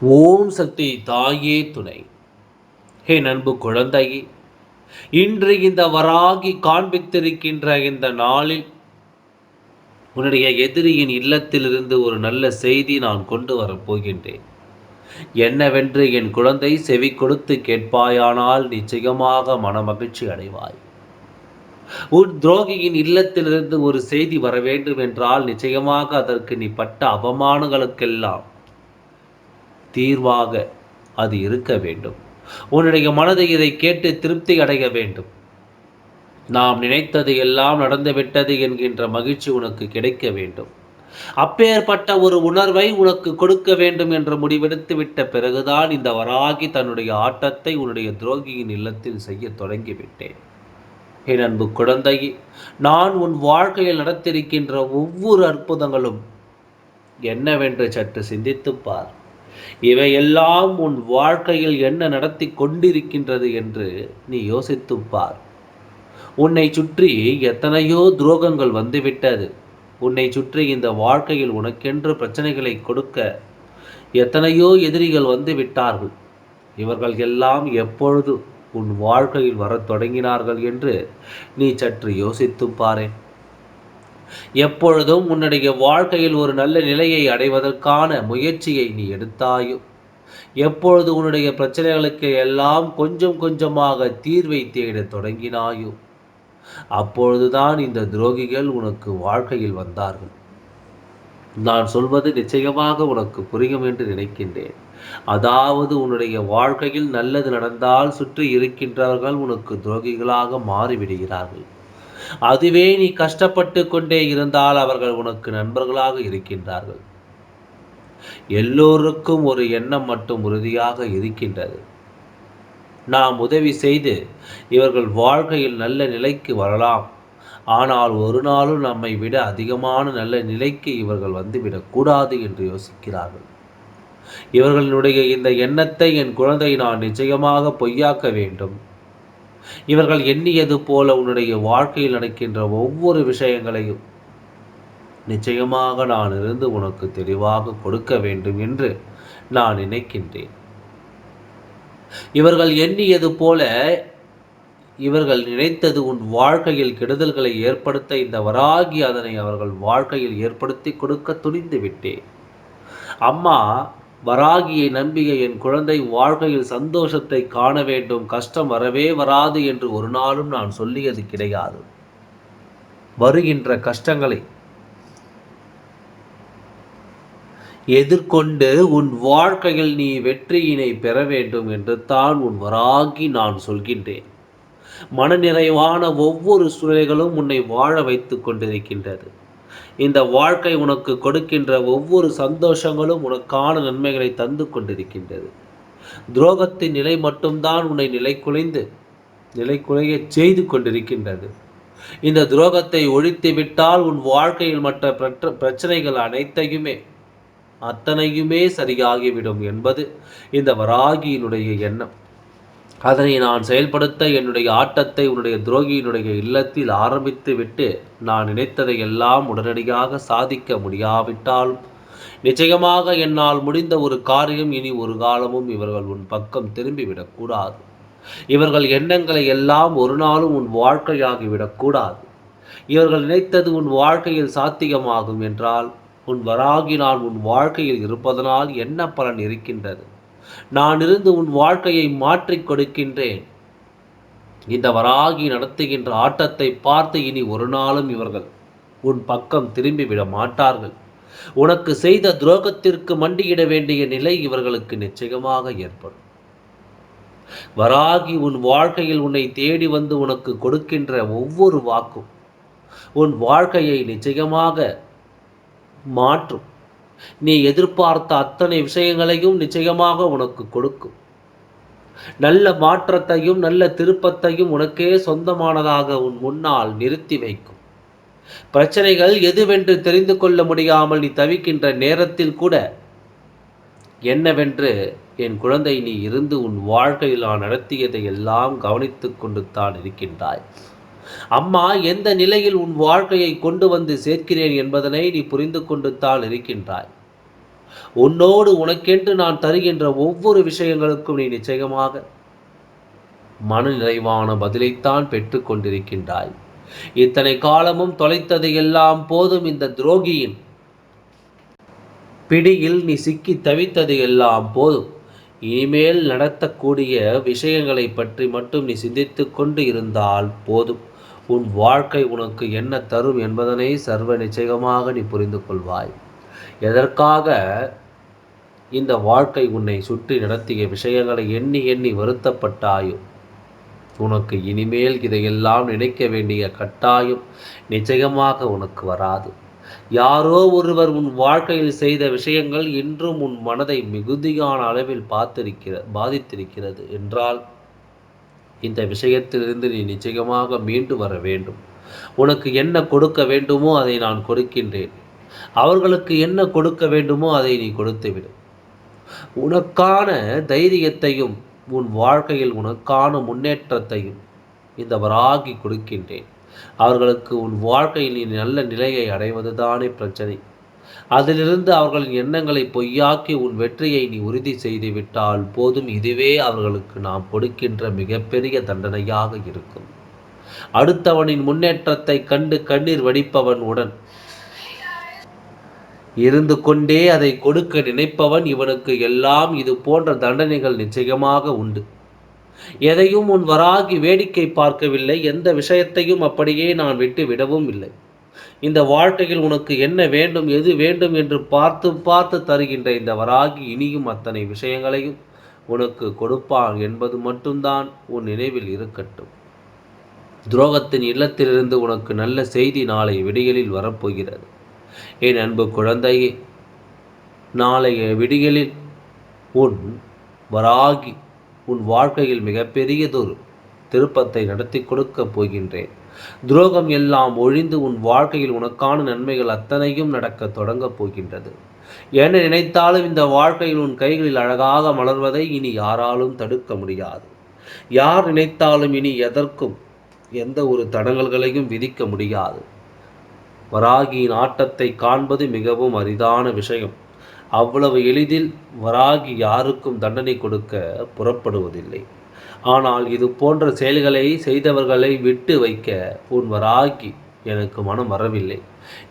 ஓம் சக்தி தாயே துணை. ஹே நண்பு குழந்தையே இன்று இந்த வராகி காண்பித்திருக்கின்ற இந்த நாளில் உன்னுடைய எதிரியின் இல்லத்திலிருந்து ஒரு நல்ல செய்தி நான் கொண்டு வரப்போகின்றேன் என்னவென்று என் குழந்தை செவி கொடுத்து கேட்பாயானால் நிச்சயமாக மனமகிழ்ச்சி அடைவாய். உன் துரோகியின் இல்லத்திலிருந்து ஒரு செய்தி வர வேண்டும் என்றால் நிச்சயமாக அதற்கு நீ பட்ட அவமானங்களுக்கெல்லாம் தீர்வாக அது இருக்க வேண்டும். உன்னுடைய மனதை இதை கேட்டு திருப்தி அடைய வேண்டும். நாம் நினைத்தது எல்லாம் நடந்துவிட்டது என்கின்ற மகிழ்ச்சி உனக்கு கிடைக்க வேண்டும். அப்பேற்பட்ட ஒரு உணர்வை உனக்கு கொடுக்க வேண்டும் என்று முடிவெடுத்து விட்ட பிறகுதான் இந்த வராகி தன்னுடைய ஆட்டத்தை உன்னுடைய துரோகியின் இல்லத்தில் செய்ய தொடங்கிவிட்டேன். என் அன்பு குழந்தையே நான் உன் வாழ்க்கையில் நடத்திருக்கின்ற ஒவ்வொரு அற்புதங்களும் என்னவென்று சற்று சிந்தித்துப் பார். இவையெல்லாம் உன் வாழ்க்கையில் என்ன நடத்தி கொண்டிருக்கின்றது என்று நீ யோசித்து பார். உன்னை சுற்றி எத்தனையோ துரோகங்கள் வந்துவிட்டது. உன்னை சுற்றி இந்த வாழ்க்கையில் உனக்கென்று பிரச்சனைகளை கொடுக்க எத்தனையோ எதிரிகள் வந்து விட்டார்கள் இவர்கள் எல்லாம் எப்பொழுது உன் வாழ்க்கையில் வரத் தொடங்கினார்கள் என்று நீ சற்று யோசித்துப் பாரேன். எப்பொழுதும் உன்னுடைய வாழ்க்கையில் ஒரு நல்ல நிலையை அடைவதற்கான முயற்சியை நீ எடுத்தாயோ? எப்பொழுது உன்னுடைய பிரச்சனைகளுக்கு எல்லாம் கொஞ்சம் கொஞ்சமாக தீர்வை தேடத் தொடங்கினாயோ? அப்பொழுதுதான் இந்த துரோகிகள் உனக்கு வாழ்க்கையில் வந்தார்கள். நான் சொல்வது நிச்சயமாக உனக்கு புரியும் என்று நினைக்கின்றேன். அதாவது உன்னுடைய வாழ்க்கையில் நல்லது நடந்தால் சுற்றி இருக்கின்றவர்கள் உனக்கு துரோகிகளாக மாறிவிடுகிறார்கள். அதுவே நீ கஷ்டப்பட்டு கொண்டே இருந்தால் அவர்கள் உனக்கு நண்பர்களாக இருக்கின்றார்கள். எல்லோருக்கும் ஒரு எண்ணம் மட்டும் உறுதியாக இருக்கின்றது. நாம் உதவி செய்து இவர்கள் வாழ்க்கையில் நல்ல நிலைக்கு வரலாம். ஆனால் ஒரு நாளும் நம்மை விட அதிகமான நல்ல நிலைக்கு இவர்கள் வந்துவிடக்கூடாது என்று யோசிக்கிறார்கள். இவர்களுடைய இந்த எண்ணத்தை என் குழந்தை நான் நிச்சயமாக பொய்யாக்க வேண்டும். இவர்கள் எண்ணியது போல உன்னுடைய வாழ்க்கையில் நடக்கின்ற ஒவ்வொரு விஷயங்களையும் நிச்சயமாக நான் இருந்து உனக்கு தெளிவாக கொடுக்க வேண்டும் என்று நான் நினைக்கின்றேன். இவர்கள் எண்ணியது போல இவர்கள் நினைத்தது உன் வாழ்க்கையில் கெடுதல்களை ஏற்படுத்த இந்த வராகி அதனை அவர்கள் வாழ்க்கையில் ஏற்படுத்தி கொடுக்க துணிந்து விட்டேன் அம்மா வராகியை நம்பிய என் குழந்தை வாழ்க்கையில் சந்தோஷத்தை காண வேண்டும். கஷ்டம் வரவே வராது என்று ஒரு நாளும் நான் சொல்லியது கிடையாது. வருகின்ற கஷ்டங்களை எதிர்கொண்டு உன் வாழ்க்கையில் நீ வெற்றியினை பெற வேண்டும் என்று தான் உன் வராகி நான் சொல்கின்றேன். மனநிறைவான ஒவ்வொரு சூழ்நிலைகளும் உன்னை வாழ வைத்து கொண்டிருக்கின்றது. இந்த வாழ்க்கை உனக்கு கொடுக்கின்ற ஒவ்வொரு சந்தோஷங்களும் உனக்கான நன்மைகளை தந்து கொண்டிருக்கின்றது. துரோகத்தின் நிலை மட்டும்தான் உன்னை நிலை குலைந்து நிலை குலைய செய்து கொண்டிருக்கின்றது. இந்த துரோகத்தை ஒழித்து விட்டால் உன் வாழ்க்கையில் மற்ற பிரச்சனைகள் அனைத்தையுமே அத்தனையுமே சரியாகிவிடும் என்பது இந்த வராகியினுடைய எண்ணம். அதனை நான் செயல்படுத்த என்னுடைய ஆட்டத்தை உன்னுடைய துரோகியினுடைய இல்லத்தில் ஆரம்பித்து விட்டு நான் நினைத்ததை எல்லாம் உடனடியாக சாதிக்க முடியாவிட்டாலும் நிச்சயமாக என்னால் முடிந்த ஒரு காரியம் இனி ஒரு காலமும் இவர்கள் உன் பக்கம் திரும்பிவிடக்கூடாது இவர்கள் எண்ணங்களை எல்லாம் ஒரு நாளும் உன் வாழ்க்கையாகிவிடக்கூடாது இவர்கள் நினைத்தது உன் வாழ்க்கையில் சாத்தியமாகும் என்றால் உன் வராகி நான் உன் வாழ்க்கையில் இருப்பதனால் என்ன பலன் இருக்கின்றது? நான் இருந்து உன் வாழ்க்கையை மாற்றிக் கொடுக்கின்றேன். இந்த வராகி நடத்துகின்ற ஆட்டத்தை பார்த்து இனி ஒரு நாளும் இவர்கள் உன் பக்கம் திரும்பிவிட மாட்டார்கள். உனக்கு செய்த துரோகத்திற்கு மண்டியிட வேண்டிய நிலை இவர்களுக்கு நிச்சயமாக ஏற்படும். வராகி உன் வாழ்க்கையில் உன்னை தேடி வந்து உனக்கு கொடுக்கின்ற ஒவ்வொரு வாக்கும் உன் வாழ்க்கையை நிச்சயமாக மாற்றும். நீ எதிர்பார்த்த அத்தனை விஷயங்களையும் நிச்சயமாக உனக்கு கொடுக்கும். நல்ல மாற்றத்தையும் நல்ல திருப்பத்தையும் உனக்கே சொந்தமானதாக உன் முன்னால் நிறுத்தி வைக்கும். பிரச்சனைகள் எதுவென்று தெரிந்து கொள்ள முடியாமல் நீ தவிக்கின்ற நேரத்தில் கூட என்னவென்று என் குழந்தை நீ இருந்து உன் வாழ்க்கையில் நான் நடத்தியதை எல்லாம் கவனித்து கொண்டு தான் இருக்கின்றாய். அம்மா எந்த நிலையில் உன் வாழ்க்கையை கொண்டு வந்து சேர்க்கிறேன் என்பதனை நீ புரிந்து கொண்டு தான் இருக்கின்றாய். உன்னோடு உனக்கென்று நான் தருகின்ற ஒவ்வொரு விஷயங்களுக்கும் நீ நிச்சயமாக மன நிறைவான பதிலைத்தான் பெற்று கொண்டிருக்கின்றாய். இத்தனை காலமும் தொலைத்தது எல்லாம் போதும் இந்த துரோகியின் பிடியில் நீ சிக்கி தவித்தது எல்லாம் போதும். இனிமேல் நடத்தக்கூடிய விஷயங்களை பற்றி மட்டும் நீ சிந்தித்து கொண்டு இருந்தால் போதும். உன் வாழ்க்கை உனக்கு என்ன தரும் என்பதனை சர்வ நிச்சயமாக நீ புரிந்து கொள்வாய். எதற்காக இந்த வாழ்க்கை உன்னை சுற்றி நடத்திய விஷயங்களை எண்ணி எண்ணி வருத்தப்பட்டாயோ? உனக்கு இனிமேல் இதையெல்லாம் நினைக்க வேண்டிய கட்டாயம் நிச்சயமாக உனக்கு வராது. யாரோ ஒருவர் உன் வாழ்க்கையில் செய்த விஷயங்கள் இன்றும் உன் மனதை மிகுதியான அளவில் பார்த்திருக்கிற பாதித்திருக்கிறது என்றால் இந்த விஷயத்திலிருந்து நீ நிச்சயமாக மீண்டு வர வேண்டும். உனக்கு என்ன கொடுக்க வேண்டுமோ அதை நான் கொடுக்கின்றேன். அவர்களுக்கு என்ன கொடுக்க வேண்டுமோ அதை நீ கொடுத்துவிடு. உனக்கான தைரியத்தையும் உன் வாழ்க்கையில் உனக்கான முன்னேற்றத்தையும் இந்த வராகி கொடுக்கின்றேன். அவர்களுக்கு உன் வாழ்க்கையில் நீ நல்ல நிலையை அடைவது தானே பிரச்சனை. அதிலிருந்து அவர்களின் எண்ணங்களை பொய்யாக்கி உன் வெற்றியை நீ உறுதி செய்து விட்டால் போதும். இதுவே அவர்களுக்கு நாம் கொடுக்கின்ற மிகப்பெரிய தண்டனையாக இருக்கும். அடுத்தவனின் முன்னேற்றத்தை கண்டு கண்ணீர் வடிப்பவன் உடன் இருந்து கொண்டே அதை கொடுக்க நினைப்பவன் இவனுக்கு எல்லாம் இது போன்ற தண்டனைகள் நிச்சயமாக உண்டு. எதையும் உன் வராகி வேடிக்கை பார்க்கவில்லை. எந்த விஷயத்தையும் அப்படியே நான் விட்டு விடவும் இல்லை. இந்த வாழ்க்கையில் உனக்கு என்ன வேண்டும் எது வேண்டும் என்று பார்த்து பார்த்து தருகின்ற இந்த வராகி இனியும் அத்தனை விஷயங்களையும் உனக்கு கொடுப்பான் என்பது மட்டும்தான் உன் நினைவில் இருக்கட்டும். துரோகத்தின் இல்லத்திலிருந்து உனக்கு நல்ல செய்தி நாளை விடியலில் வரப்போகிறது. என் அன்பு குழந்தையே நாளைய விடியலில் உன் வராகி உன் வாழ்க்கையில் மிகப்பெரியதொரு திருப்பத்தை நடத்தி கொடுக்கப் போகின்றேன். துரோகம் எல்லாம் ஒழிந்து உன் வாழ்க்கையில் உனக்கான நன்மைகள் அத்தனையும் நடக்க தொடங்கப் போகின்றது. என்ன நினைத்தாலும் இந்த வாழ்க்கையில் உன் கைகளில் அழகாக மலர்வதை இனி யாராலும் தடுக்க முடியாது. யார் நினைத்தாலும் இனி எதற்கும் எந்த ஒரு தடங்கல்களையும் விதிக்க முடியாது. வராகியின் ஆட்டத்தை காண்பது மிகவும் அரிதான விஷயம். அவ்வளவு எளிதில் வராகி யாருக்கும் தண்டனை கொடுக்க புறப்படுவதில்லை. ஆனால் இது போன்ற செயல்களை செய்தவர்களை விட்டு வைக்க உன் வராகி எனக்கு மனம் வரவில்லை.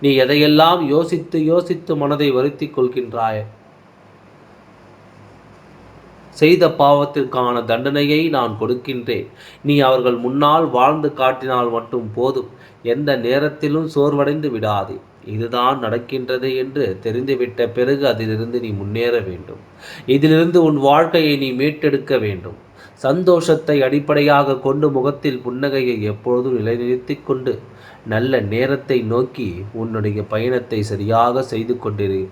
நீ எதையெல்லாம் யோசித்து யோசித்து மனதை வருத்தி கொள்கின்றாய்? செய்த பாவத்திற்கான தண்டனையை நான் கொடுக்கின்றேன். நீ அவர்கள் முன்னால் வாழ்ந்து காட்டினால் மட்டும் போதும். எந்த நேரத்திலும் சோர்வடைந்து விடாதே. இதுதான் நடக்கின்றது என்று தெரிந்துவிட்ட பிறகு அதிலிருந்து நீ முன்னேற வேண்டும். இதிலிருந்து உன் வாழ்க்கையை நீ மீட்டெடுக்க வேண்டும். சந்தோஷத்தை அடிப்படையாக கொண்டு முகத்தில் புன்னகையை எப்பொழுதும் நிலைநிறுத்தி கொண்டு நல்ல நேரத்தை நோக்கி உன்னுடைய பயணத்தை சரியாக செய்து கொண்டிரு.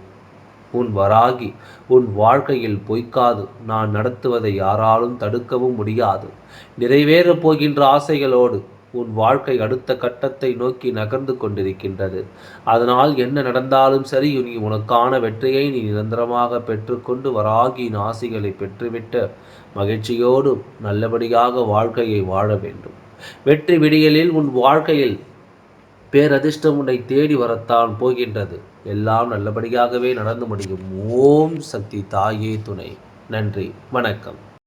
உன் வராகி உன் வாழ்க்கையில் பொய்க்காது. நான் நடத்துவதை யாராலும் தடுக்கவும் முடியாது. நிறைவேறப் போகின்ற ஆசைகளோடு உன் வாழ்க்கை அடுத்த கட்டத்தை நோக்கி நகர்ந்து கொண்டிருக்கின்றது. அதனால் என்ன நடந்தாலும் சரி நீ உனக்கான வெற்றியை நீ நிரந்தரமாக பெற்றுக்கொண்டு வராகியின் ஆசைகளை பெற்றுவிட்டு மகிழ்ச்சியோடு நல்லபடியாக வாழ்க்கையை வாழ வேண்டும். வெற்றி விடியலில் உன் வாழ்க்கையில் பேரதிர்ஷ்டம் உன்னை தேடி வரத்தான் போகின்றது. எல்லாம் நல்லபடியாகவே நடந்து முடியும். ஓம் சக்தி தாயே துணை. நன்றி. வணக்கம்.